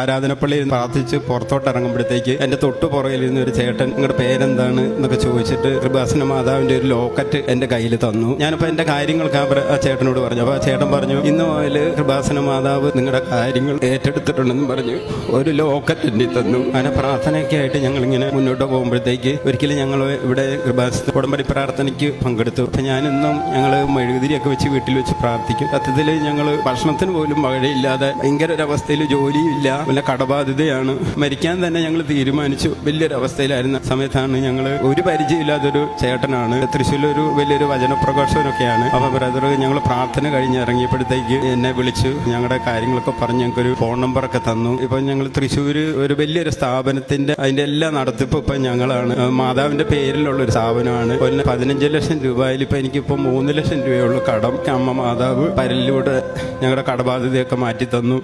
ആരാധനപ്പള്ളിയിൽ പ്രാർത്ഥിച്ച് പുറത്തോട്ട് ഇറങ്ങുമ്പോഴത്തേക്ക് എന്റെ തൊട്ടു പുറകിൽ നിന്ന് ഒരു ചേട്ടൻ നിങ്ങളുടെ പേരെന്താണ് എന്നൊക്കെ ചോദിച്ചിട്ട് കൃപാസന മാതാവിന്റെ ഒരു ലോക്കറ്റ് എന്റെ കയ്യിൽ തന്നു. ഞാനിപ്പോ എന്റെ കാര്യങ്ങൾക്ക് ആ ചേട്ടനോട് പറഞ്ഞു. അപ്പൊ ആ ചേട്ടൻ പറഞ്ഞു ഇന്ന് മുതൽ കൃപാസന മാതാവ് നിങ്ങളുടെ കാര്യങ്ങൾ ഏറ്റെടുത്തിട്ടുണ്ടെന്ന് പറഞ്ഞു. ഒരു ലോക്കറ്റ് എന്നെ തന്നു. അങ്ങനെ പ്രാർത്ഥനയൊക്കെ ആയിട്ട് ഞങ്ങൾ ഇങ്ങനെ മുന്നോട്ട് പോകുമ്പോഴത്തേക്ക് ഒരിക്കലും ഞങ്ങൾ ഇവിടെ കൃപാസന ഉടമ്പടി പ്രാർത്ഥനയ്ക്ക് പങ്കെടുത്തു. അപ്പൊ ഞാനിന്നും ഞങ്ങൾ മെഴുകുതിരിയൊക്കെ വെച്ച് വീട്ടിൽ വെച്ച് പ്രാർത്ഥിക്കും. സത്യത്തിൽ ഞങ്ങൾ ഭക്ഷണത്തിന് പോലും മഴയില്ലാതെ ഭയങ്കര ഒരു ജോലിയില്ല വല്ല കടബാധ്യതയാണ്. മരിക്കാൻ തന്നെ ഞങ്ങൾ തീരുമാനിച്ചു. വലിയൊരു അവസ്ഥയിലായിരുന്ന സമയത്താണ് ഞങ്ങൾ ഒരു പരിചയമില്ലാത്തൊരു ചേട്ടനാണ്. തൃശ്ശൂരിൽ ഒരു വലിയൊരു വചനപ്രകാശനൊക്കെയാണ്. അപ്പൊ ബ്രദർ ഞങ്ങൾ പ്രാർത്ഥന കഴിഞ്ഞ് ഇറങ്ങിയപ്പോഴത്തേക്ക് എന്നെ വിളിച്ചു. ഞങ്ങളുടെ കാര്യങ്ങളൊക്കെ പറഞ്ഞ് ഞങ്ങൾക്ക് ഒരു ഫോൺ നമ്പറൊക്കെ തന്നു. ഇപ്പൊ ഞങ്ങൾ തൃശ്ശൂര് ഒരു വലിയൊരു സ്ഥാപനത്തിന്റെ അതിന്റെ എല്ലാ നടത്തിപ്പ് ഇപ്പൊ ഞങ്ങളാണ്. മാതാവിന്റെ പേരിലുള്ള ഒരു സ്ഥാപനമാണ് കൊല്ലം പതിനഞ്ച് ലക്ഷം രൂപയിൽ ഇപ്പൊ എനിക്കിപ്പോ മൂന്ന് ലക്ഷം രൂപയുള്ള കടം. അമ്മ മാതാവ് പരലിലൂടെ ഞങ്ങളുടെ കടബാധ്യതയൊക്കെ മാറ്റി തന്നു